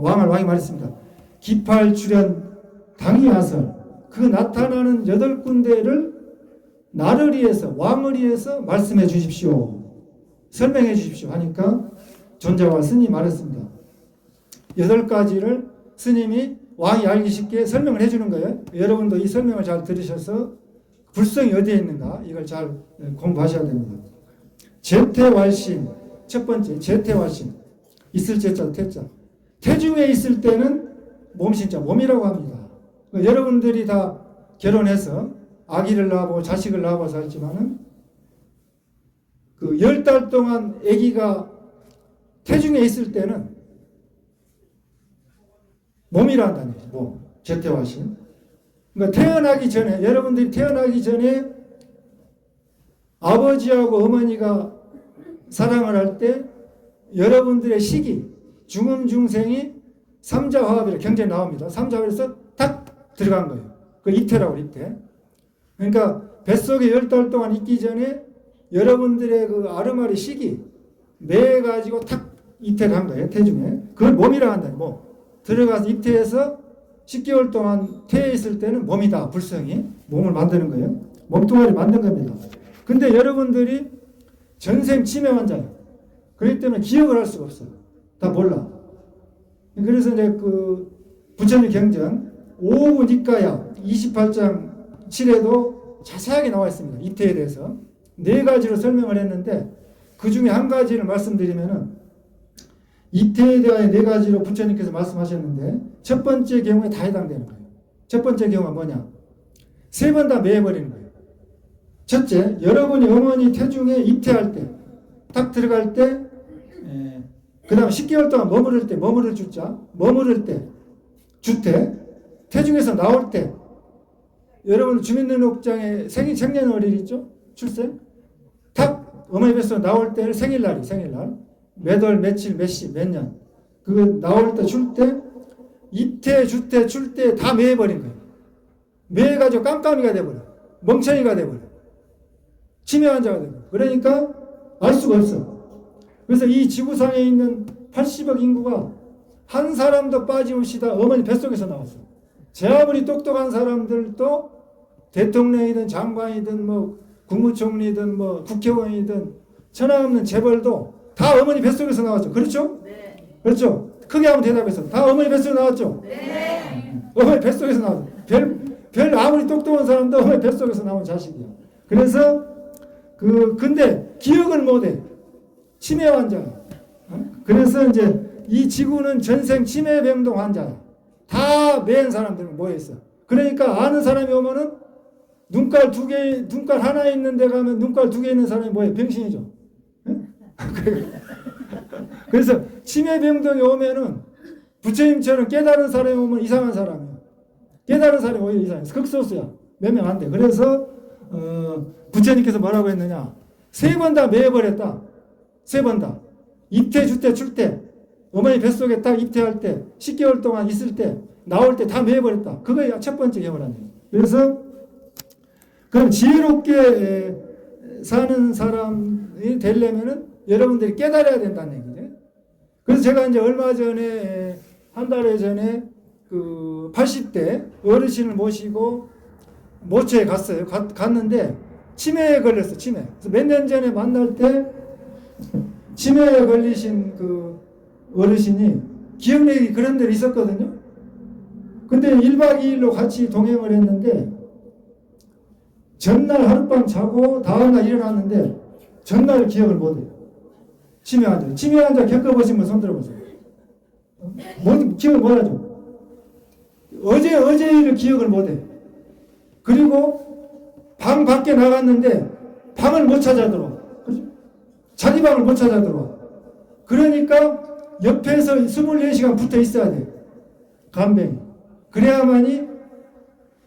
왕을 왕이 말했습니다. 기팔 출현 당이하설 그 나타나는 여덟 군데를 나를 위해서 왕을 위해서 말씀해 주십시오. 설명해 주십시오 하니까 존재와 스님이 말했습니다. 여덟 가지를 스님이 왕이 알기 쉽게 설명을 해주는 거예요. 여러분도 이 설명을 잘 들으셔서 불성이 어디에 있는가 이걸 잘 공부하셔야 됩니다. 제태왈신 첫 번째 제태왈신 있을 제자 태자 태중에 있을 때는 몸신자 몸이라고 합니다. 그러니까 여러분들이 다 결혼해서 아기를 낳고 자식을 낳아서 했지만은 그 열 달 동안 아기가 태중에 있을 때는 몸이란다는 거죠. 몸. 제태화신. 그러니까 태어나기 전에 여러분들이 태어나기 전에 아버지하고 어머니가 사랑을 할 때 여러분들의 시기 중음 중생이 삼자화합이라 경제 나옵니다. 삼자화합에서 탁 들어간 거예요. 그 이태라고 이태. 그러니까 뱃속에 열 달 동안 있기 전에 여러분들의 그 아르마리 시기 매 가지고 탁 이태를 한 거예요. 태중에. 그걸 몸이라 한다. 몸. 들어가서 입태해서 10개월 동안 태에 있을 때는 몸이다. 불성이 몸을 만드는 거예요. 몸뚱아리 만든 겁니다. 근데 여러분들이 전생 치매 환자예요. 그렇기 때문에 기억을 할 수가 없어요. 다 몰라. 그래서 이제 그 부처님 경전 5부 니까야 28장 7에도 자세하게 나와 있습니다. 입태에 대해서 네 가지로 설명을 했는데 그 중에 한 가지를 말씀드리면은 입태에 대하여 네 가지로 부처님께서 말씀하셨는데 첫 번째 경우에 다 해당되는 거예요. 첫 번째 경우가 뭐냐? 세 번 다 매해버리는 거예요. 첫째, 여러분이 어머니 태중에 입태할 때, 딱 들어갈 때, 그 다음 10개월 동안 머무를 때, 머무를 주자, 머무를 때, 주태, 태중에서 나올 때, 여러분 주민등록장에 생일 생년월일 있죠? 출생? 딱 어머니 뱃속 나올 때 생일날이 생일날. 몇 월, 며칠, 몇 시, 몇 년. 그거 나올 때, 줄 때, 입태, 주태, 출때다 매해버린 거예요. 매해가지고 깜깜이가 돼버려. 멍청이가 돼버려. 치매 환자가 돼버려. 그러니까 알 수가 없어. 그래서 이 지구상에 있는 80억 인구가 한 사람도 빠짐없이 다 어머니 뱃속에서 나왔어. 제 아무리 똑똑한 사람들도 대통령이든 장관이든 뭐 국무총리든 뭐 국회의원이든 천하 없는 재벌도 다 어머니 뱃속에서 나왔죠. 그렇죠? 네. 그렇죠? 크게 한번 대답해서 다 어머니 뱃속에서 나왔죠? 네. 어머니 뱃속에서 나왔죠. 별, 별 아무리 똑똑한 사람도 어머니 뱃속에서 나온 자식이야. 그래서 그 근데 기억을 못해. 치매 환자야. 어? 그래서 이제 이 지구는 전생 치매병동 환자야. 다맨 사람들은 모여 있어. 그러니까 아는 사람이 오면은 눈깔 두 개, 눈깔 하나 있는 데 가면 눈깔 두 개 있는 사람이 뭐예요? 병신이죠. 그래서 치매 병동에 오면은 부처님처럼 깨달은 사람이 오면 이상한 사람이야. 깨달은 사람이 오히려 이상해. 극소수야. 몇 명 안 돼. 그래서 어, 부처님께서 뭐라고 했느냐? 세 번 다 매버렸다. 세 번 다. 입태, 주태, 출태. 어머니 뱃속에 딱 입태할 때, 10개월 동안 있을 때, 나올 때 다 매버렸다. 그거야 첫 번째 경우라는 그래서 그럼 지혜롭게 사는 사람이 되려면은 여러분들이 깨달아야 된다는 얘기죠. 그래서 제가 이제 얼마 전에 한 달 전에 그 80대 어르신을 모시고 모처에 갔어요. 갔, 갔는데 치매에 걸렸어. 치매. 몇 년 전에 만날 때 치매에 걸리신 그 어르신이 기억력이 그런 데로 있었거든요. 근데 1박 2일로 같이 동행을 했는데 전날 하룻밤 자고 다음날 일어났는데 전날 기억을 못해요. 치매 환자. 치매 환자 겪어보신 분 손 들어보세요. 뭐, 기억을 못하죠. 어제, 어제 일을 기억을 못해. 그리고 방 밖에 나갔는데 방을 못 찾아 들어와. 그죠? 자기 방을 못 찾아 들어와. 그러니까 옆에서 24시간 붙어 있어야 돼. 간병이. 그래야만이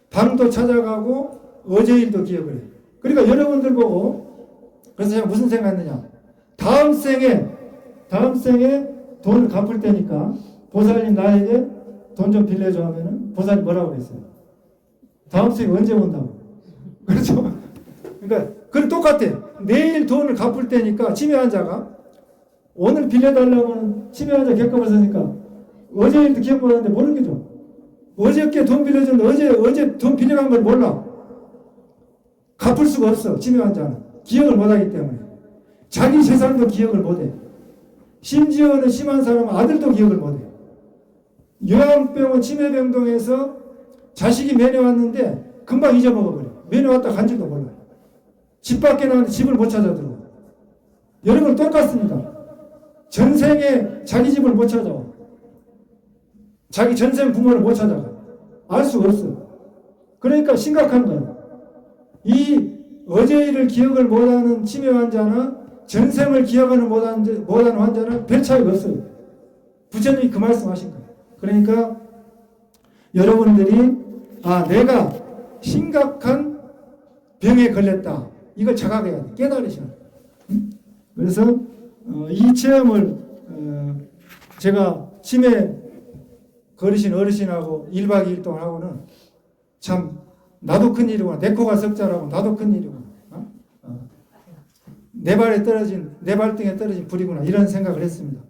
방도 찾아가고 어제 일도 기억을 해. 그러니까 여러분들 보고 그래서 제가 무슨 생각했느냐. 다음 생에 다음 생에 돈을 갚을 때니까 보살님 나에게 돈 좀 빌려줘 하면은 보살님 뭐라고 그랬어요? 다음 생에 언제 온다고? 그렇죠? 그러니까 그 똑같아. 내일 돈을 갚을 때니까 치매 환자가 오늘 빌려달라고는 치매 환자 겪어을 쓰니까 어제 일도 기억 못하는데 모르겠죠. 어저께 돈 빌려줬는데 어제 어제 돈 빌려간 걸 몰라. 갚을 수가 없어 치매 환자는 기억을 못하기 때문에 자기 재산도 기억을 못해. 심지어는 심한 사람은 아들도 기억을 못해. 요양병원 치매병동에서 자식이 면회 왔는데 금방 잊어먹어버려. 면회 왔다 간 줄도 몰라. 집 밖에 나왔는데 집을 못 찾아 들어. 여러분 똑같습니다. 전생에 자기 집을 못 찾아와. 자기 전생 부모를 못 찾아가. 알 수가 없어. 그러니까 심각한 거예요. 이 어제 일을 기억을 못하는 치매 환자나 전생을 기억하는 못하는 환자는 별 차이가 없어요. 부처님이 그 말씀 하신 거예요. 그러니까 여러분들이 아 내가 심각한 병에 걸렸다. 이걸 자각해야 돼. 깨달으셔야 돼. 응? 그래서 어, 이 체험을 어, 제가 치매 걸으신 어르신하고 1박 2일 동안 하고는 참 나도 큰 일이구나. 내 코가 석자라고 나도 큰 일이구나. 내 발에 떨어진 내 발등에 떨어진 불이구나. 이런 생각을 했습니다.